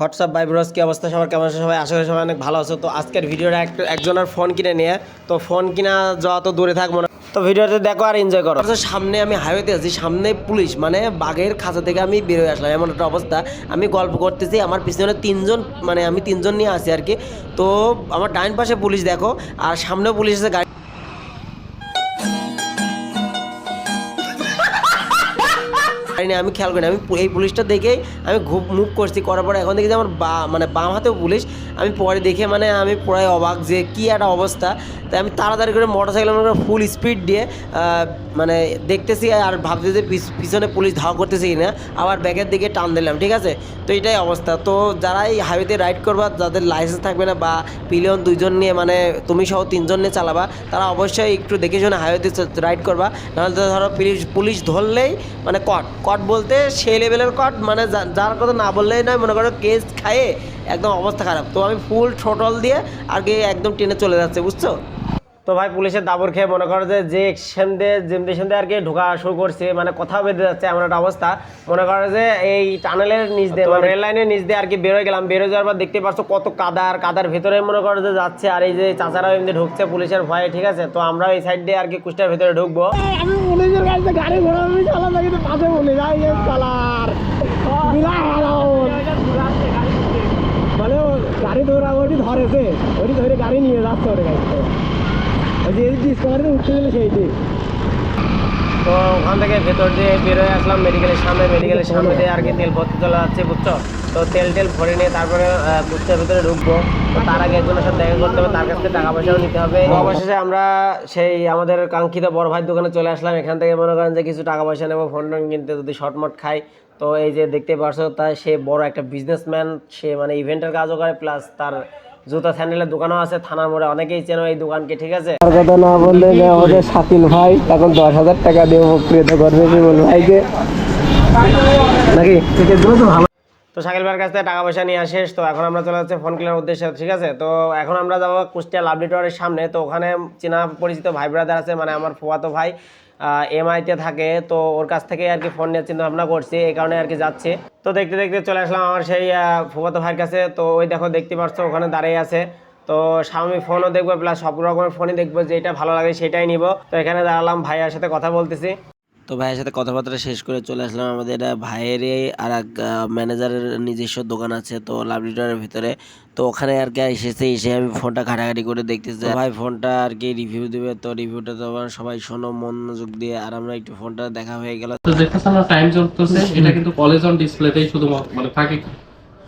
WhatsApp by Bros, কি অবস্থা? সবার কেমন সবাই আশা করি সবাই অনেক ভালো আছো। তো আজকের ভিডিওটা একটা একজনের ফোন কিনে নিয়ে। তো ফোন কিনা যত দূরে থাকব না। তো ভিডিওতে দেখো আর এনজয় করো। তো সামনে আমি হাইওয়েতে আছি, সামনে পুলিশ মানে বাঘের খাঁচা থেকে আমি বেরোয় আসলাম। এমন একটা অবস্থা। আমি গল্প করতেছি, আমার পিছনে তিনজন মানে আমি তিনজন নিয়ে আছি আর কি। তো আমার ডাইন পাশে পুলিশ দেখো, আর সামনেও পুলিশ আছে, গাড়ি নিয়ে আমি খেয়াল করিনি আমি এই পুলিশটা দেখেই আমি ঘুপ মুভ করছি, করার পরে এখন দেখি যে আমার বা মানে বাম হাতেও পুলিশ। আমি পরে দেখে মানে আমি পুরাই অবাক যে কী একটা অবস্থা। তাই আমি তাড়াতাড়ি করে মোটর সাইকেল ফুল স্পিড দিয়ে মানে দেখতেছি আর ভাবতেছি যে পিছনে পুলিশ ধাওয়া করতেছি না আবার ব্যাগের দিকে টান দিলাম, ঠিক আছে? তো এটাই অবস্থা। তো যারা এই হাইওয়েতে রাইড করবা, যাদের লাইসেন্স থাকবে না বা পিলিয়ন দুইজন নিয়ে মানে তুমি সহ তিনজন নিয়ে চালাবা, তারা অবশ্যই একটু দেখে শুনে হাইওয়েতে রাইড করবা। নাহলে ধরো পুলিশ পুলিশ ধরলেই মানে কট কট বলতে সেই লেভেলের কট মানে যার কথা না বললেই নয়, মনে করো কেস খায়ে একদম অবস্থা খারাপ। তো আমি ফুল ঠোটল দিয়ে আর কি একদম টেনে চলে যাচ্ছে, বুঝছ? তো ভাই পুলিশের দাবর খেয়ে মনে করো যে যে এক্সেন দিয়ে যেমন আর কি ঢোকা শুরু করছে মানে কোথাও বেঁধে যাচ্ছে এমন একটা অবস্থা। মনে করো যে এই টানেলের নিচ দিয়ে মানে রেল লাইনের নিচ দিয়ে আর কি বেরোয় গেলাম। বেরোয় যাওয়ার পর দেখতে পাচ্ছ কত কাদার কাদার ভেতরে মনে করো যে যাচ্ছে। আর এই যে চাচারাও এমনি ঢুকছে পুলিশের ভয়ে ঠিক আছে? তো আমরা এই সাইড দিয়ে আর কি কুষ্টার ভেতরে ঢুকবো। আমি পুলিশের কাছে গাড়ি ঘোড়া আমি চালাম না কিন্তু পাশে পুলিশ আই এস চালার। বিলা হারাউন মানে গাড়ি ধরা ওটি ধরেছে। ওটি ধরে গাড়ি নিয়ে যাচ্ছে ওর কাছে। তো ওখান থেকে ভেতর দিয়ে বেরোয় আসলাম মেডিকেলের সামনে মেডিকেলের সামনে দিয়ে আর কি তেল ভরতে যাচ্ছে, বুঝছ? তো তেল টেল ভরে নিয়ে তারপরে ভিতরে ঢুকবো। তার আগে একজনের সাথে দেখা করতে হবে, তার কাছ থেকে টাকা পয়সাও নিতে হবে। অবশেষে আমরা সেই আমাদের কাঙ্ক্ষিত বড় ভাইয়ের দোকানে চলে আসলাম। এখান থেকে মনে করেন যে কিছু টাকা পয়সা নেব ফোন টোন কিনতে যদি শর্টমট খাই। তো এই যে দেখতে পারছ, তাই সে বড় একটা বিজনেসম্যান সে মানে ইভেন্টের কাজও করে প্লাস তার জুতা স্যান্ডেলের দোকানও আছে থানার মোড়ে অনেকেই চেনো এই দোকানকে ঠিক আছে? আর কথা না বললে যে আমাদের শাকিল ভাই এখন দশ হাজার টাকা দিয়ে উপকৃত করবে বিমল ভাইকে। নাকি? ভালো তো শাকিল ভাইয়ের কাছ থেকে টাকা পয়সা নিয়ে শেষ তো এখন আমরা চলে যাচ্ছি ফোন কেনার উদ্দেশ্যে, ঠিক আছে? তো এখন আমরা যাব কুষ্টিয়া লাভলি টাওয়ারের সামনে, তো ওখানে চেনা পরিচিত ভাই ব্রাদার আছে মানে আমার ফুয়াতো ভাই এমআইতে থাকে, তো ওর কাছ থেকে আর কি ফোন নিয়ে চিন্তা ভাবনা করছি, এই কারণে আর কি যাচ্ছে। তো দেখতে দেখতে চলে আসলাম আমার সেই ফুফাতো ভাইয়ের কাছে, তো ওই দেখো দেখতে পাচ্ছ ওখানে দাঁড়িয়ে আছে। তো স্বামী ফোনও দেখব প্লাস সব রকমের ফোনই দেখব যেটা ভালো লাগে সেটাই নিব। তো এখানে দাঁড়ালাম, ভাইয়ার সাথে কথা বলতেছি। তো ভাইয়ের সাথে কথাবার্তা শেষ করে চলে আসলাম আমাদের ভাইয়ের আর এক ম্যানেজারের নিজস্ব দোকান আছে তো লাভলিটারের ভিতরে। তো ওখানে আর কি এসেছে এসে আমি ফোনটা ঘাটাঘাটি করে দেখতেছি ভাই ফোনটা আর কি রিভিউ দিবে। তো রিভিউটা তো আবার সবাই শোনো মনোযোগ দিয়ে আর আমরা একটু ফোনটা দেখা হয়ে গেল। তো দেখতেছেন না টাইম চলতেছে এটা কিন্তু কলেজ অন ডিসপ্লেতেই শুধুমাত্র মানে থাকে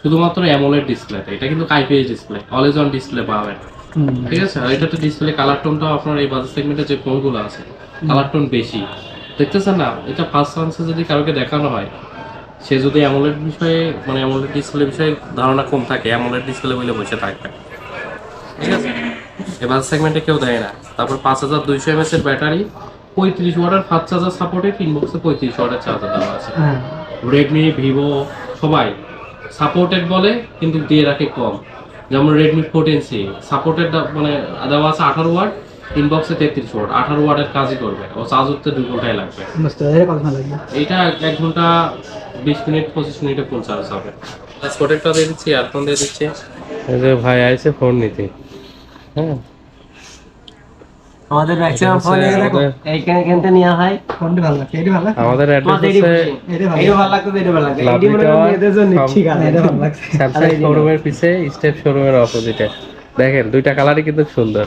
শুধুমাত্র অ্যামোলেড ডিসপ্লেতে এটা কিন্তু আইপিএস ডিসপ্লে কলেজ অন ডিসপ্লে পাবেন ঠিক আছে? আর এটাতে ডিসপ্লে কালার টোনটাও আপনার এই বাজার সেগমেন্টে যে ফোনগুলো আছে কালার টোন বেশি। দেখতেছেন না এটা ফার্স্ট চান্সে যদি কারোকে দেখানো হয় সে যদি অ্যামোলেড বিষয়ে মানে অ্যামোলেড ডিসপ্লে বিষয়ে ধারণা কম থাকে অ্যামোলেড ডিসপ্লে বলে বসে থাকবে। ঠিক আছে? এবার সেগমেন্টে কেউ দেয় না। তারপর পাঁচ হাজার দুইশো এমএস এর ব্যাটারি পঁয়ত্রিশ ওয়াটের ফাস্ট চার্জার সাপোর্টেড ইনবক্সে পঁয়ত্রিশ ওয়াটের চার্জার দেওয়া আছে। রেডমি ভিভো সবাই সাপোর্টেড বলে কিন্তু দিয়ে রাখে কম। যেমন রেডমি ফোরটিন সি সাপোর্টেড মানে দেওয়া আছে আঠারো ওয়াট ইনবক্সে তেত্রিশ ওয়াট আঠারো ওয়াটের কাজই করবে। ও চার্জ উঠতে দুই ঘন্টায় লাগবে। এইটা এক ঘণ্টা বিশ মিনিট পঁচিশ মিনিটে ফুল চার্জ হবে। প্রোটেক্টটা দিয়ে দিচ্ছি ইয়ারফোন দিয়ে দিচ্ছি। ভাই আইছে ফোন নিতে। হ্যাঁ। আমাদের ম্যাক্সিমাম ফোন এইখানে কিনতে নেওয়া হয় ভালো এটি ভালো আমাদের অ্যাড্রেস তোমাদের এডি হচ্ছে এটা ভালো লাগতো এটা ভালো লাগতো লাভলি মনে করেন টাওয়ার, জন্য ঠিক আছে এটা ভালো লাগছে। স্যামসাং শোরুমের পিছে স্টেপ শোরুমের অপোজিটে দেখেন দুইটা কালারই কিন্তু সুন্দর।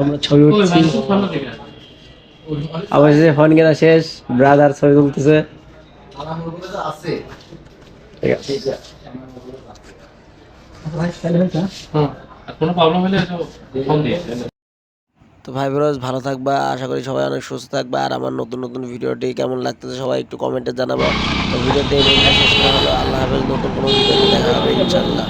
আমরা ছবি উঠছি। অবশেষে ফোন কেনা শেষ ব্রাদার ছবি তুলতেছে। কোনো তো ফোন ভাই ব্রোজ ভালো থাকবা আশা করি সবাই অনেক সুস্থ থাকবা। আর আমার নতুন নতুন ভিডিওটি কেমন লাগতেছে সবাই একটু কমেন্টে জানাব। তো ভিডিওতে এই শেষ করা হলো। আল্লাহ ভিডিওতে দেখা হবে ইনশাল্লাহ